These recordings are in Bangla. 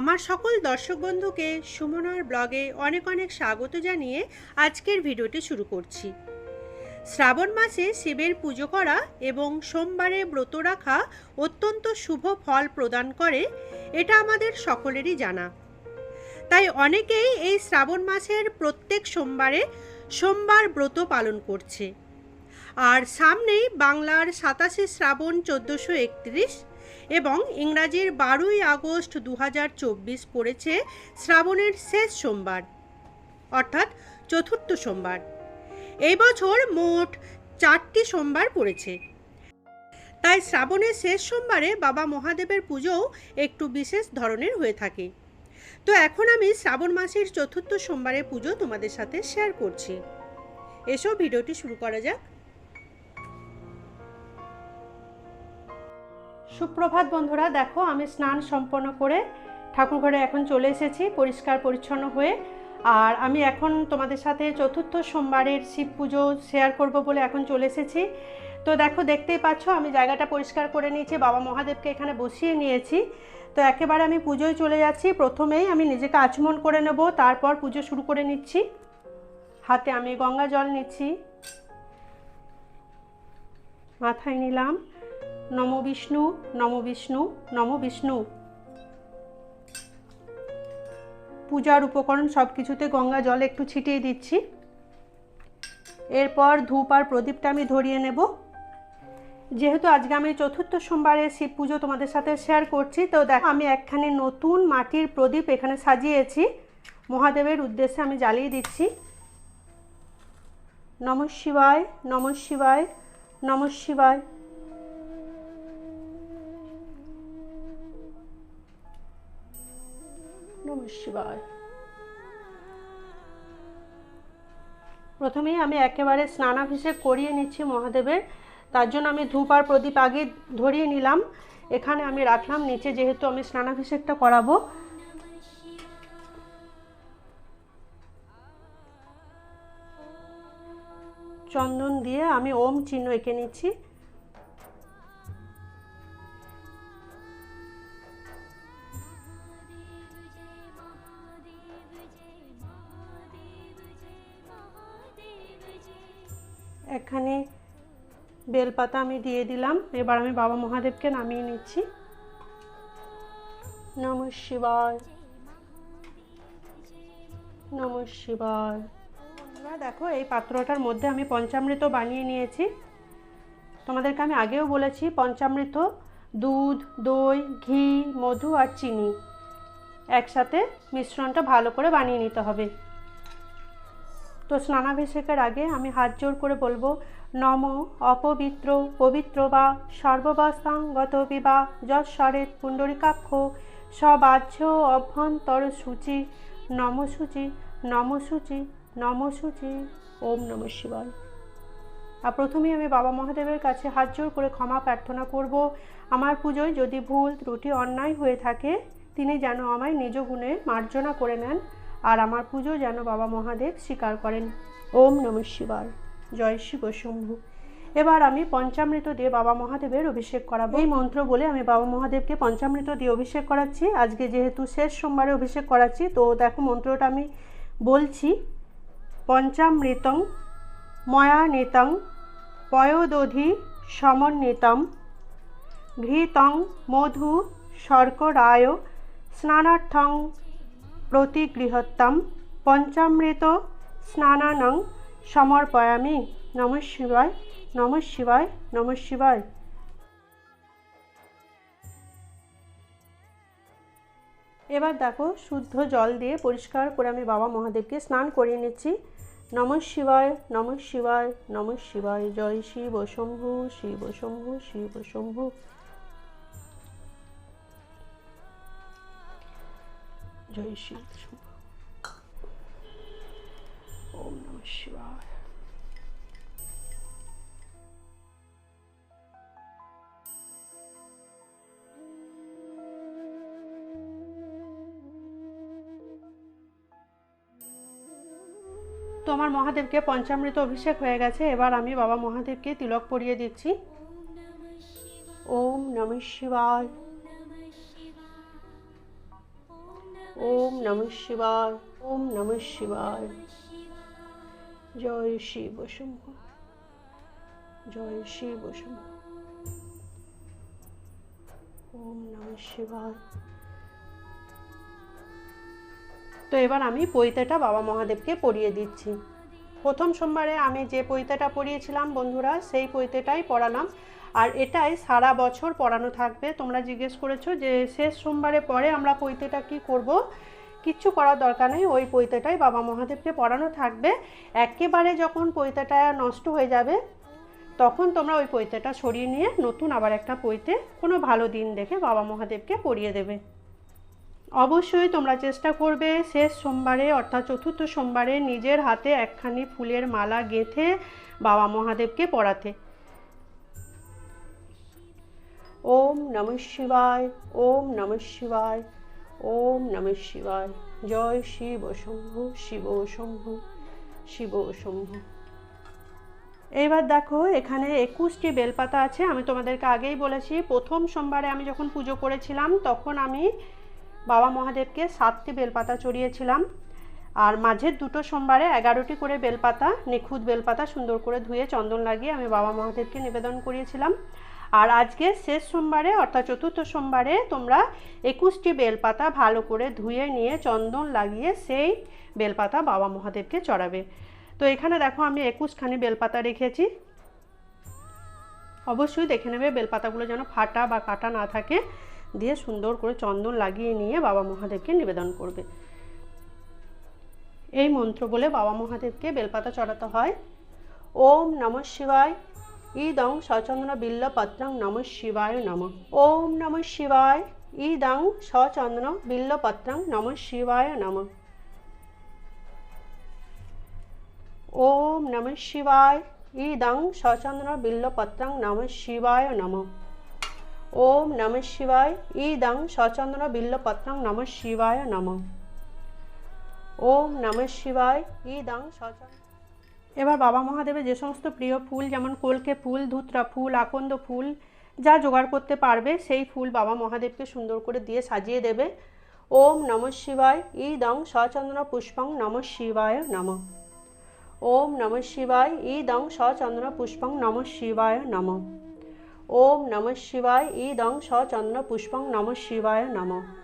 আমার সকল দর্শক বন্ধুকে সুমনার ব্লগে অনেক অনেক স্বাগত জানিয়ে আজকের ভিডিওটি শুরু করছি। শ্রাবণ মাসে শিবের পুজো করা এবং সোমবারে ব্রত রাখা অত্যন্ত শুভ ফল প্রদান করে, এটা আমাদের সকলেরই জানা। তাই অনেকেই এই শ্রাবণ মাসের প্রত্যেক সোমবারে সোমবার ব্রত পালন করছে। আর সামনেই বাংলার সাতাশে শ্রাবণ চোদ্দোশো একত্রিশ এবং ইংরাজির বারোই আগস্ট দু পড়েছে শ্রাবণের শেষ সোমবার, অর্থাৎ চতুর্থ সোমবার। এই বছর মোট চারটি সোমবার পড়েছে। তাই শ্রাবণের শেষ সোমবারে বাবা মহাদেবের পুজোও একটু বিশেষ ধরনের হয়ে থাকে। তো এখন আমি শ্রাবণ মাসের চতুর্থ সোমবারের পুজো তোমাদের সাথে শেয়ার করছি। এসো, ভিডিওটি শুরু করা যাক। সুপ্রভাত বন্ধুরা, দেখো আমি স্নান সম্পন্ন করে ঠাকুর ঘরে এখন চলে এসেছি, পরিষ্কার পরিচ্ছন্ন হয়ে। আর আমি এখন তোমাদের সাথে চতুর্থ সোমবারের শিব পুজো শেয়ার করব বলে এখন চলে এসেছি। তো দেখো, দেখতেই পাচ্ছ, আমি জায়গাটা পরিষ্কার করে নিয়েছি, বাবা মহাদেবকে এখানে বসিয়ে নিয়েছি। তো একেবারে আমি পুজোয় চলে যাচ্ছি, প্রথমেই আমি নিজেকে আচমন করে নেব, তারপর পুজো শুরু করে নিচ্ছি। হাতে আমি গঙ্গা জল নিচ্ছি। মাথায় নিলাম। নম বিষ্ণু নম বিষ্ণু নম বিষ্ণু। পূজার উপকরণ সব কিছুতে গঙ্গা জল একটু ছিটিয়ে দিচ্ছি। এরপর ধূপ আর প্রদীপটা আমি ধরিয়ে নেব। যেহেতু আজকে আমি চতুর্থ সোমবারে শিব পুজো তোমাদের সাথে শেয়ার করছি, তো দেখো আমি একখানি নতুন মাটির প্রদীপ এখানে সাজিয়েছি। মহাদেবের উদ্দেশ্যে আমি জ্বালিয়ে দিচ্ছি। নম শিবায় নম শিবায় নম শিবায়। শিবায়। প্রথমেই আমি একেবারে স্নানাভিষেক করিয়ে নিচ্ছি মহাদেবের। তার জন্য আমি ধূপ আর প্রদীপ আগে ধরিয়ে নিলাম। এখানে আমি রাখলাম, নিচে যেহেতু আমি স্নানাভিষেকটা করাবো। চন্দন দিয়ে আমি ওম চিহ্ন এঁকে নিচ্ছি। এখানে বেলপাতা আমি দিয়ে দিলাম। এবার আমি বাবা মহাদেবকে নামিয়ে নিচ্ছি। নম শিবায়। নম শিবায়। দেখো, এই পাত্রটার মধ্যে আমি পঞ্চামৃত বানিয়ে নিয়েছি। তোমাদেরকে আমি আগেও বলেছি, পঞ্চামৃত, দুধ, দই, ঘি, মধু আর চিনি একসাথে মিশ্রণটা ভালো করে বানিয়ে নিতে হবে। তো স্নানাভিষেকের আগে আমি হাত জোর করে বলব, নম অপবিত্র পবিত্র বা সর্ববাস্তাঙ্গত বিবা যশ্বরেত পুণ্ডরিকাক্ষ সবাহ্য অভ্যন্তর সূচি নম সূচি নম সূচি নম ওম নম শিবায়। আর প্রথমেই আমি বাবা মহাদেবের কাছে হাত জোর করে ক্ষমা প্রার্থনা করব। আমার পুজোয় যদি ভুল, ত্রুটি, অন্যায় হয়ে থাকে, তিনি যেন আমায় নিজ গুণে মার্জনা করে নেন। আর আমার পুজো যেন বাবা মহাদেব স্বীকার করেন। ওম নম শিবায়। জয় শিব শম্ভু। এবার আমি পঞ্চামৃত দিয়ে বাবা মহাদেবের অভিষেক করাবো। এই মন্ত্র বলে আমি বাবা মহাদেবকে পঞ্চামৃত দিয়ে অভিষেক করাচ্ছি। আজকে যেহেতু শেষ সোমবারে অভিষেক করাচ্ছি, তো দেখো মন্ত্রটা আমি বলছি। পঞ্চামৃতং ময়ানিতং পয়োদধি সমন্বিতম ঘৃতং মধু শর্করায় স্নানার্থং প্রতিগৃহত্তম পঞ্চামৃত স্নানানং সমর্পয়ামি। নম শিবায় নম শিবায় নম শিবায়। এবার দেখো শুদ্ধ জল দিয়ে পরিষ্কার করে আমি বাবা মহাদেবকে স্নান করিয়ে নিচ্ছি। নম শিবায় নম শিবায় নম শিবায়। জয় শিব শম্ভু শিব শম্ভু শিব শম্ভু। জয় শিব শম্ভু ওম নম শিবায়। তো আমার মহাদেবকে পঞ্চামৃত অভিষেক হয়ে গেছে, এবার আমি বাবা মহাদেবকে তিলক পরিয়ে দিচ্ছি। ওম নম শিবায়। নমঃ শিবায়, ওম নমঃ শিবায়। জয় শিব শম্ভ, জয় শিব শম্ভ। ওম নমঃ শিবায়। তো এবার আমি পৈতেটা বাবা মহাদেবকে পরিয়ে দিচ্ছি। প্রথম সোমবারে আমি যে পৈতেটা পরিয়েছিলাম বন্ধুরা, সেই পৈতেটাই পড়ালাম। আর এটাই সারা বছর পড়ানো থাকবে। তোমরা জিজ্ঞেস করেছ যে শেষ সোমবারে পরে আমরা পৈতেটা কি করব? কিচ্ছু করার দরকার নেই। ওই পৈতেটাই বাবা মহাদেবকে পড়ানো থাকবে। একেবারে যখন পৈতাটা নষ্ট হয়ে যাবে, তখন তোমরা ওই পৈতেটা সরিয়ে নিয়ে নতুন আবার একটা পৈতে কোনো ভালো দিন দেখে বাবা মহাদেবকে পড়িয়ে দেবে। অবশ্যই তোমরা চেষ্টা করবে শেষ সোমবারে, অর্থাৎ চতুর্থ সোমবারে নিজের হাতে একখানি ফুলের মালা গেঁথে বাবা মহাদেবকে পড়াতে। ওম নম শিবায়, ওম নম শিবায়। ওম নম শিবায়। জয় শিব শম্ভু শিব শম্ভু শিব শম্ভু। এইবার দেখো, এখানে একুশটি বেলপাতা আছে। আমি তোমাদেরকে আগেই বলেছি, প্রথম সোমবারে আমি যখন পুজো করেছিলাম, তখন আমি বাবা মহাদেবকে সাতটি বেলপাতা চড়িয়েছিলাম। আর মাঝের দুটো সোমবারে এগারোটি করে বেলপাতা, নিখুঁত বেলপাতা সুন্দর করে ধুয়ে চন্দন লাগিয়ে আমি বাবা মহাদেবকে নিবেদন করিয়েছিলাম। আর আজকে শেষ সোমবারে, অর্থাৎ চতুর্থ সোমবারে তোমরা একুশটি বেলপাতা ভালো করে ধুয়ে নিয়ে চন্দন লাগিয়ে সেই বেলপাতা বাবা মহাদেবকে চড়াবে। তো এখানে দেখো আমি একুশখানি বেলপাতা রেখেছি। অবশ্যই দেখে নেবে বেলপাতাগুলো যেন ফাটা বা কাটা না থাকে, দিয়ে সুন্দর করে চন্দন লাগিয়ে নিয়ে বাবা মহাদেবকে নিবেদন করবে। এই মন্ত্র বলে বাবা মহাদেবকে বেলপাতা চড়াতে হয়। ওম নম শিবায়। ইদং সচন্দ্র বিল্ল পত্রং নম শিবায় নম ওম নম শিবায় ইদং সচন্দ্র বিল্ল পত্রং নম শিবায় নম ওম নম শিবায় ইদং সচন্দ্র বিল্ল পত্রং নম শিবায় নম ওম নম শিবায় ইদং সচন্দ্র বিল্লপত্রং নম শিবায় নম ওম নম শিবায় ইদং সচন্দ্র এবার বাবা মহাদেবের যে সমস্ত প্রিয় ফুল, যেমন কলকে ফুল, ধুতরা ফুল, আকন্দ ফুল, যা জোগাড় করতে পারবে, সেই ফুল বাবা মহাদেবকে সুন্দর করে দিয়ে সাজিয়ে দেবে। ওম নম শিবায়, ইদং সচন্দ্র পুষ্পং নম শিবায় নম। ওম নম শিবায়, ইদং সচন্দ্র পুষ্পং নম শিবায় নম। ওম নম শিবায়, ইদং সচন্দ্র পুষ্পং নম শিবায় নম।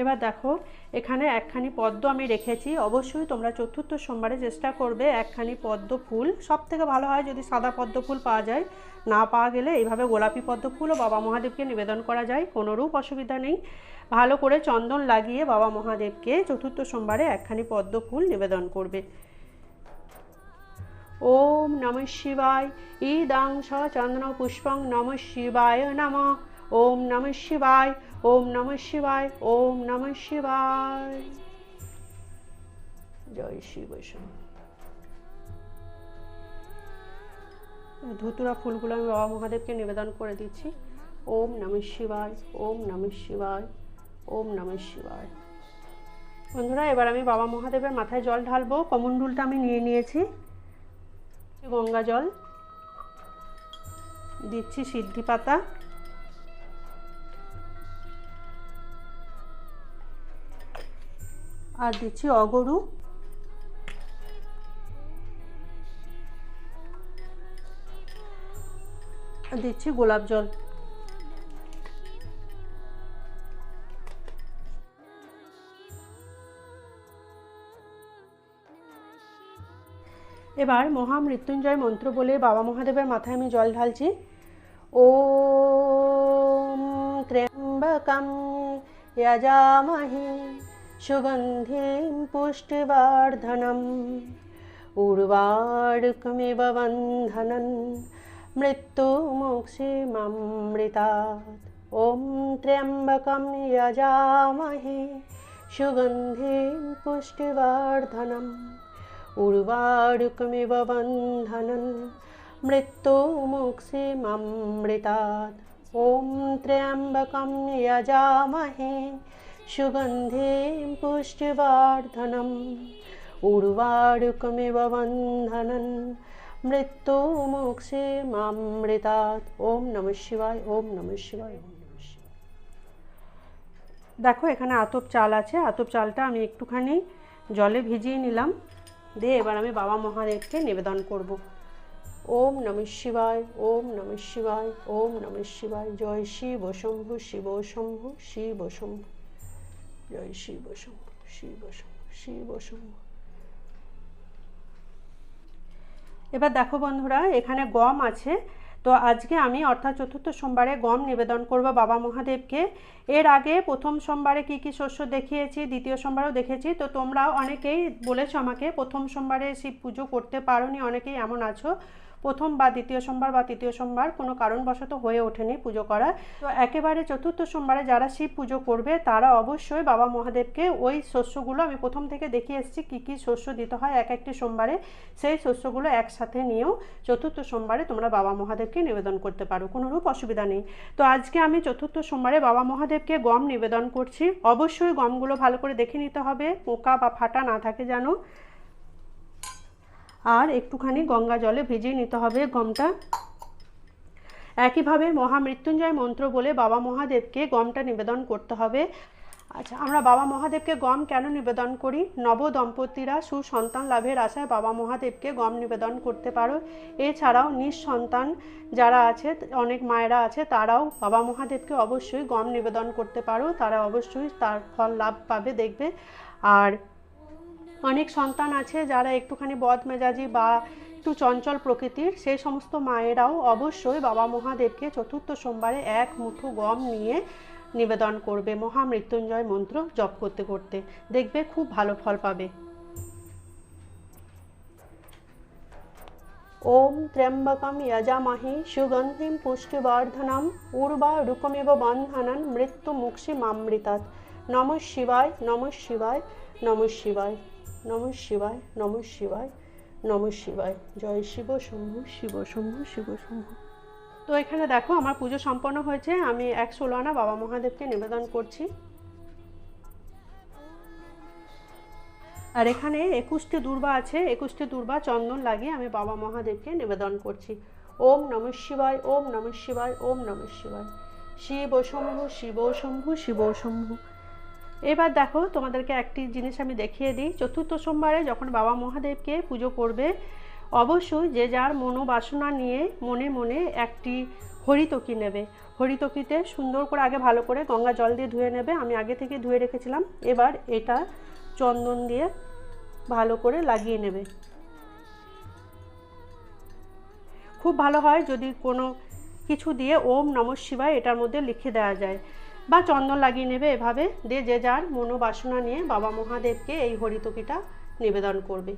এবার দেখো, এখানে একখানি পদ্ম আমি রেখেছি। অবশ্যই তোমরা চতুর্থ সোমবারে চেষ্টা করবে একখানি পদ্ম ফুল। সব থেকে ভালো হয় যদি সাদা পদ্ম ফুল পাওয়া যায়। না পাওয়া গেলে এইভাবে গোলাপি পদ্ম ফুলও বাবা মহাদেবকে নিবেদন করা যায়। কোনোরূপ অসুবিধা নেই। ভালো করে চন্দন লাগিয়ে বাবা মহাদেবকে চতুর্থ সোমবারে একখানি পদ্ম ফুল নিবেদন করবে। ওম নম শিবায়। ইদাং চন্দ্র পুষ্পং নম শিবায় নম। ওম নম শিবায়, ওম নম শিবায়, ওম নম শিবায়। জয় শিব ধুতুরা ফুলগুলো আমি বাবা মহাদেবকে নিবেদন করে দিচ্ছি। ওম নম শিবায়, ওম নম শিবায়, ওম নম শিবায়। বন্ধুরা, এবার আমি বাবা মহাদেবের মাথায় জল ঢালবো। কমণ্ডুলটা আমি নিয়ে নিয়েছি। গঙ্গা জল। দিচ্ছি সিদ্ধি পাতা। আর দিচ্ছি অগরু। দিচ্ছি গোলাপ জল। এবার মহামৃত্যুঞ্জয় মন্ত্র বলে বাবা মহাদেবের মাথায় আমি জল ঢালছি। ও ত্র্যম্বকম যজামহে सुगन्धिं पुष्टिवर्धनम्। उर्वार्कमिव बन्धनन् मृत्युमुक्षे मृतात् ॐ त्र्यम्बकं यजामहे। सुगन्धिं पुष्टिवर्धनम्। उर्वारुकमिव बन्धनन् मृत्युमुक्षे ममृतात् ॐ त्र्यम्बकं यजामहे। सुगन्धिं पुष्टिवर्धनम् उर्वारुकमिव बन्धनं मृत्युमुक्षिमृतात् ॐ नमः शिवाय ॐ नमः शिवाय ॐ नमः शिवाय দেখো এখানে আতপ চাল আছে আতপ চালটা আমি একটুখানি জলে ভিজিয়ে নিলাম দিয়ে এবার আমি বাবা মহাদেবকে নিবেদন করব ওম নম শিবায় ওম নম শিবায় ওম নম শিবায় জয় শিব শম্ভু শিব শম্ভু শিব শম্ভু জয় শিব শম্ভু শিব শম্ভু শিব শম্ভু। এবার দেখো বন্ধুরা, এখানে গম আছে। তো আজকে আমি অর্থাৎ চতুর্থ সোমবারে গম নিবেদন করব বাবা মহাদেবকে। এর আগে প্রথম সোমবারে কি কি শস্য দেখিয়েছি, দ্বিতীয় সোমবারেও দেখেছি। তো তোমরাও অনেকেই বলেছ আমাকে, প্রথম সোমবারে শিব পুজো করতে পারোনি, অনেকেই এমন আছো। প্রথম বা দ্বিতীয় সোমবার বা তৃতীয় সোমবার কোনো কারণবশত হয়ে ওঠেনি পুজো করা। তো একেবারে চতুর্থ সোমবারে যারা শিব পুজো করবে, তারা অবশ্যই বাবা মহাদেবকে ওই শস্যগুলো, আমি প্রথম থেকে দেখিয়ে এসেছি কী কী শস্য দিতে হয় এক একটি সোমবারে, সেই শস্যগুলো একসাথে নিয়েও চতুর্থ সোমবারে তোমরা বাবা মহাদেবকে নিবেদন করতে পারো কোনোরূপ অসুবিধা নেই। তো আজকে আমি চতুর্থ সোমবারে বাবা মহাদেবকে গম নিবেদন করছি। অবশ্যই গমগুলো ভালো করে দেখে নিতে হবে, পোকা বা ফাটা না থাকে যেন। আর একটুখানি গঙ্গা জলে ভিজিয়ে নিতে হবে গমটা। একইভাবে মহামৃত্যুঞ্জয় মন্ত্র বলে বাবা মহাদেবকে গমটা নিবেদন করতে হবে। আচ্ছা আমরা বাবা মহাদেবকে গম কেন নিবেদন করি? নব দম্পতিরা সুসন্তান লাভের আশায় বাবা মহাদেবকে গম নিবেদন করতে পারো। এছাড়াও নিঃসন্তান যারা আছে, অনেক মায়েরা আছে, তারাও বাবা মহাদেবকে অবশ্যই গম নিবেদন করতে পারো। তারা অবশ্যই তার ফল লাভ পাবে, দেখবে। আর অনেক সন্তান আছে যারা একটুখানি বদমেজাজি বা একটু চঞ্চল প্রকৃতির। সেই সমস্ত মায়েরাও অবশ্যই বাবা মহাদেবকে চতুর্থ সোমবারে এক মুঠো গম নিয়ে নিবেদন করবে মহামৃত্যুঞ্জয় মন্ত্র জপ করতে করতে। দেখবে খুব ভালো ফল পাবে। ওম ত্র্যম্বকম যজামহে সুগন্ধিম পুষ্টিবর্ধনম উর্বারুকমিব বন্ধনন মৃত্যু মুক্ষি মামৃতাৎ নম শিবায় নম শিবায় নম শিবায়। নম শিবায় নম শিবায় নম শিবায়। জয় শিব শম্ভু শিব শম্ভু শিব শম্ভু। তো এখানে দেখো, আমার পুজো সম্পন্ন হয়েছে। আমি এক ষোলো আনা বাবা মহাদেবকে নিবেদন করছি। আর এখানে একুশটি দুর্বা আছে। একুশটি দুর্বা চন্দন লাগিয়ে আমি বাবা মহাদেবকে নিবেদন করছি। ওম নম শিবায়, ওম নম শিবায়, ওম নম শিবায়। শিব শম্ভু শিব শম্ভু শিব শম্ভু। এবার দেখো, তোমাদেরকে একটি জিনিস আমি দেখিয়ে দিই। চতুর্থ সোমবারে যখন বাবা মহাদেবকে পুজো করবে, অবশ্যই যে যার মনোবাসনা নিয়ে মনে মনে একটি হরিতকি নেবে। হরিতকিতে সুন্দর করে আগে ভালো করে গঙ্গা জল দিয়ে ধুয়ে নেবে। আমি আগে থেকে ধুয়ে রেখেছিলাম। এবার এটা চন্দন দিয়ে ভালো করে লাগিয়ে নেবে। খুব ভালো হয় যদি কোনো কিছু দিয়ে ওম নম শিবায় এটার মধ্যে লিখে দেওয়া যায়। বা চন্দন লাগিয়ে নেবে এভাবে দিয়ে যে যার মনোবাসনা নিয়ে বাবা মহাদেবকে এই হরিতকিটা নিবেদন করবে।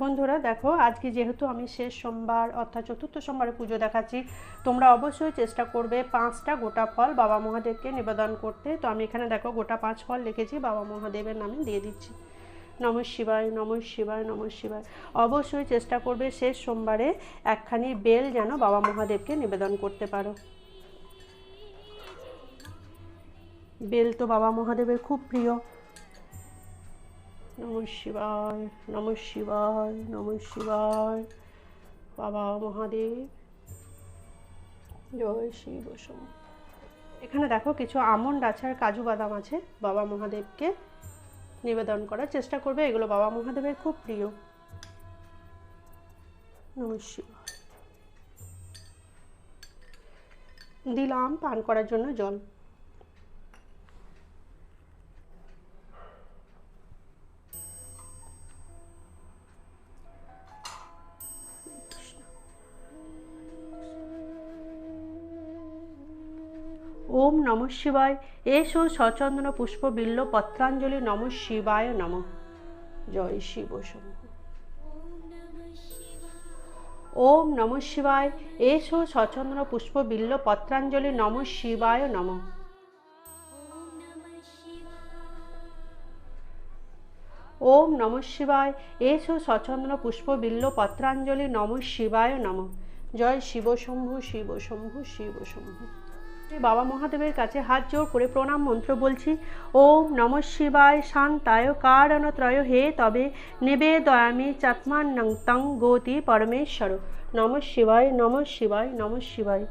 বন্ধুরা দেখো, আজকে যেহেতু আমি শেষ সোমবার, অর্থাৎ চতুর্থ সোমবারে পুজো দেখাচ্ছি, তোমরা অবশ্যই চেষ্টা করবে পাঁচটা গোটা ফল বাবা মহাদেবকে নিবেদন করতে। তো আমি এখানে দেখো গোটা পাঁচ ফল লিখেছি, বাবা মহাদেবের নামে দিয়ে দিচ্ছি। নম শিবায় নম শিবায় নম শিবায়। অবশ্যই চেষ্টা করবে শেষ সোমবারে একখানি বেল যেন বাবা মহাদেবকে নিবেদন করতে পারো। বেল তো বাবা মহাদেবের খুব প্রিয়। নম শিবায় নম শিবায় নম শিবায়। বাবা মহাদেব। জয় শিব এখানে দেখো কিছু আমন্ড আছে আর কাজু বাদাম আছে বাবা মহাদেবকে। নিবেদন করার চেষ্টা করবে। এগুলো বাবা মহাদেবের খুব প্রিয়। নমস্কার দিলাম, পান করার জন্য জল। নম শিবায়। এসো সচন্দন পুষ্প বিল্ল পত্রাঞ্জলি নম শিবায় নম। জয় শিব ওম নম শিবায়। এসো সচন্দন পুষ্প বিল্ল পত্রাঞ্জলি নম শিবায় নম। ওম নম শিবায়। এসো সচন্দ্র পুষ্প বিল্ল পত্রাঞ্জলি নম শিবায় নম। জয় শিব শম্ভু শিব শম্ভু শিব শম্ভু। বাবা মহাদেবের কাছে হাত জোর করে প্রণাম মন্ত্র বলছি। ওম নম শিবায় শান্তায় কারণত্রয়। হে তবে নেবে দয়ামি চাত্মান্নং তং গতি পরমেশ্বর। নম শিবায় নম শিবায় নম শিবায়।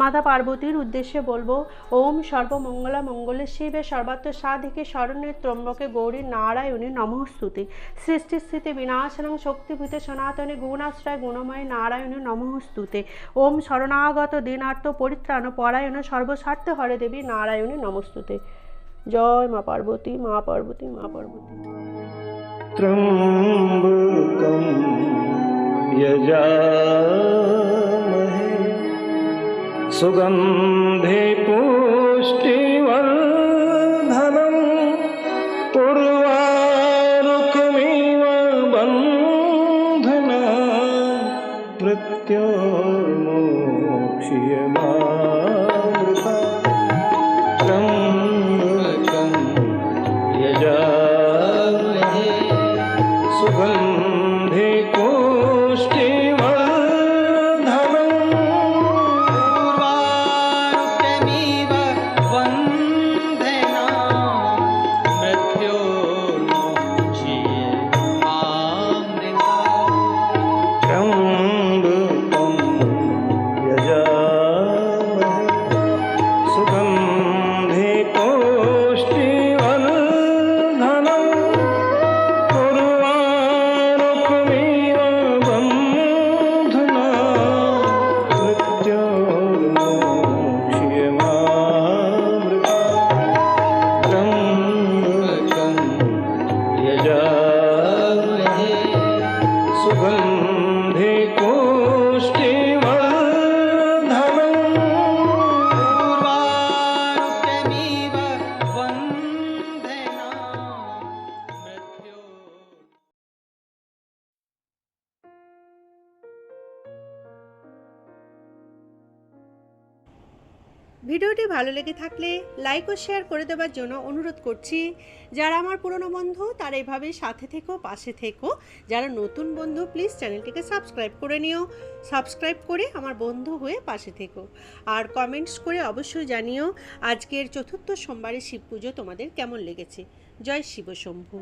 মাতা পার্বতীর উদ্দেশ্যে বলব, ওম সর্বমঙ্গলা মঙ্গলে শিবে সর্বাত্ম সাধিকে স্মরণের ত্রম্বকে গৌরী নারায়ণী নমস্তুতি সৃষ্টি স্থিতি বিনাশনং শক্তিভূতে সনাতনে গুণাশ্রয় গুণময় নারায়ণী নমঃস্তুতে ওম শরণাগত দিনার্থ পরিত্রাণ পরায়ণ সর্বস্বার্থ হরে দেবী নারায়ণী নমস্তুতে জয় মা পার্বতী মা পার্বতী মা পার্বতী। ত্রম্বকম যজা सुगन्धे पुष्टिवर्धनम् उर्वारुकमिव बन्धना मृत्योर्मोक्ष्यमामृता ভিডিওটি ভালো লেগে থাকলে লাইক ও শেয়ার করে দেওয়ার জন্য অনুরোধ করছি। যারা আমার পুরনো বন্ধু, তারা এভাবে সাথে থেকো, পাশে থেকো। যারা নতুন বন্ধু প্লিজ চ্যানেলটিকে সাবস্ক্রাইব করে নিও। সাবস্ক্রাইব করে আমার বন্ধু হয়ে পাশে থেকো। আর কমেন্টস করে অবশ্যই জানিও, আজকের চতুর্থ সোমবারে শিব পুজো তোমাদের কেমন লেগেছে? জয় শিব শম্ভু।